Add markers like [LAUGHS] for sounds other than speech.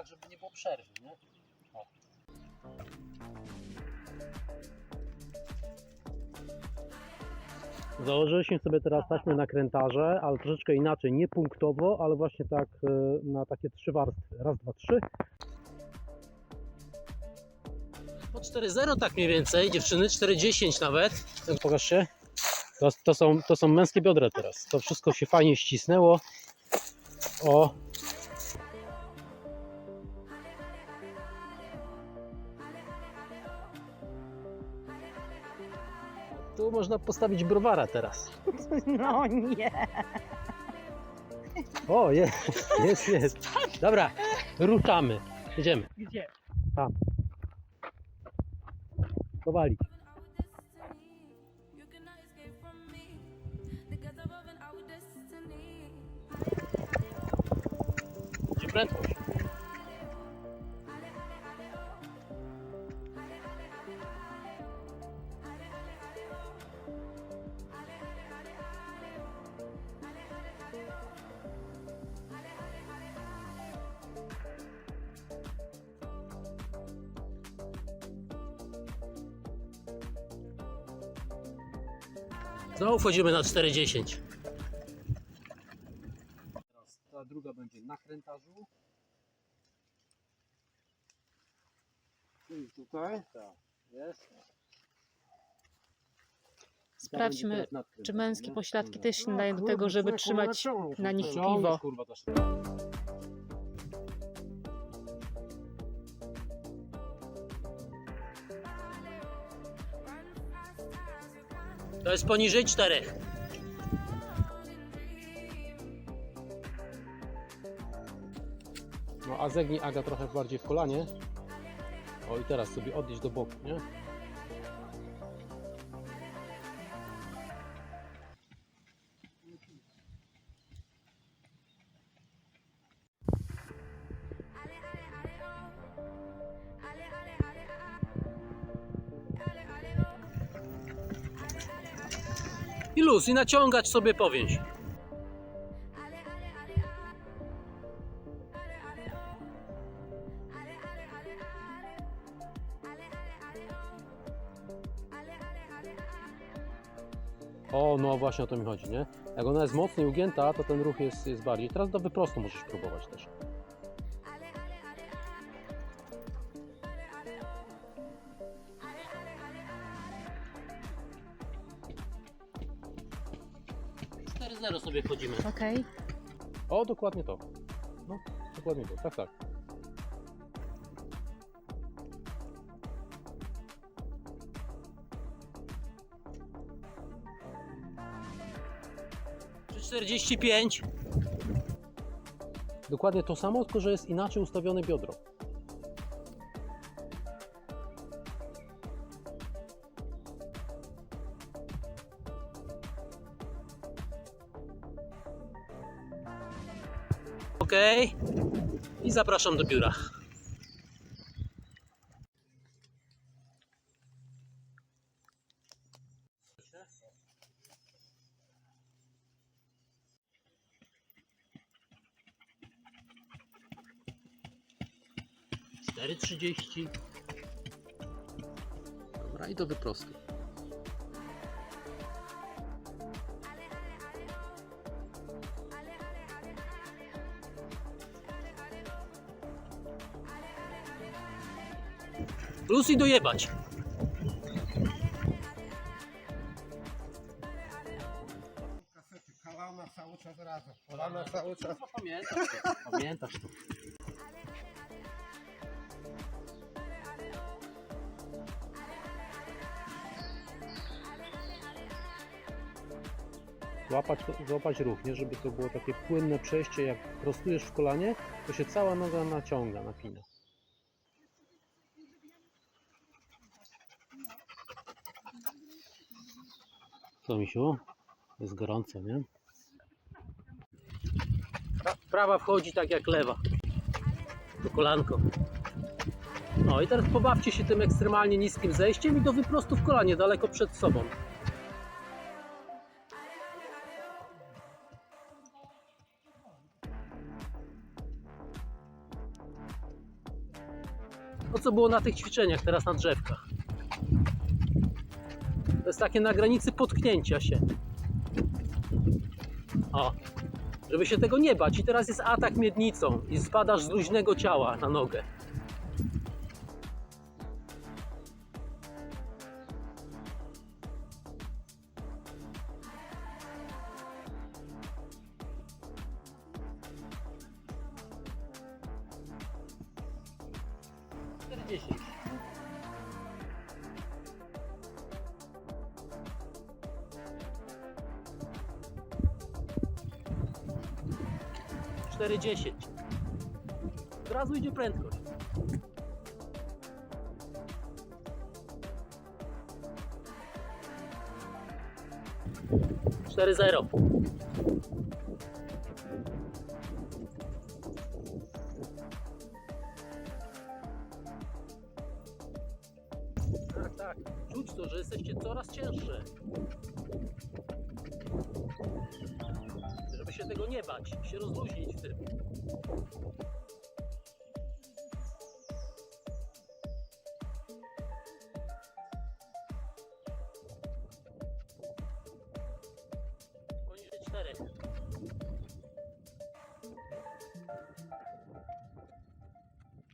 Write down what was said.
tak, żeby nie było przerwy, nie? O. Założyliśmy sobie teraz taśmy nakrętarze, ale troszeczkę inaczej, nie punktowo, ale właśnie tak e, na takie trzy warstwy. Raz, dwa, trzy. Po 4,0 tak mniej więcej, dziewczyny, 4,10 nawet. Pokaż się. To, to, są, to są męskie biodra teraz. To wszystko się fajnie ścisnęło. O. Tu można postawić browara teraz. [LAUGHS] No nie. O, jest, jest, jest. Dobra, ruszamy. Jedziemy. Gdzie? Powalić. You cannot escape Znowu wchodzimy na 4,10. Teraz ta druga będzie na krętarzu. I tutaj? Tak, jest. Sprawdźmy, czy męskie pośladki też się nadają do tego, żeby trzymać na nich piwo. To jest poniżej czterech. No a zegnij Aga trochę bardziej w kolanie. O i teraz sobie odnieść do boku, nie? I luz, i naciągać sobie powięź. O, no właśnie o to mi chodzi, nie? Jak ona jest mocniej ugięta, to ten ruch jest, jest bardziej. Teraz do wyprostu możesz próbować też. Zero sobie wchodzimy. Okej. O, dokładnie to. No, dokładnie to. Tak, tak. Czy 45? Dokładnie to samo, tylko że jest inaczej ustawione biodro. Ok. I zapraszam do biura. Cztery trzydzieści. Dobra, i do wyprostu. Plus i dojebać. kasety, kalana cały czas razem. Kalana cały czas. Pamiętasz to. Pamiętasz to. Złapać, złapać ruch, nie? Żeby to było takie płynne przejście, jak prostujesz w kolanie, to się cała noga naciąga, napina. Co, misiu? Jest gorąco, nie? Pra- Prawa wchodzi tak jak lewa. To kolanko. No i teraz pobawcie się tym ekstremalnie niskim zejściem i do wyprostu w kolanie, daleko przed sobą. To co było na tych ćwiczeniach, teraz na drzewkach jest takie na granicy potknięcia się. O, żeby się tego nie bać. I teraz jest atak miednicą i spadasz z luźnego ciała na nogę. 4,10. Od razu idzie prędkość. Cztery zero. Tak, tak. Czuć to, że jesteście coraz cięższe. Żeby się tego nie bać, się rozluźnić w tym. Poniżej czterech.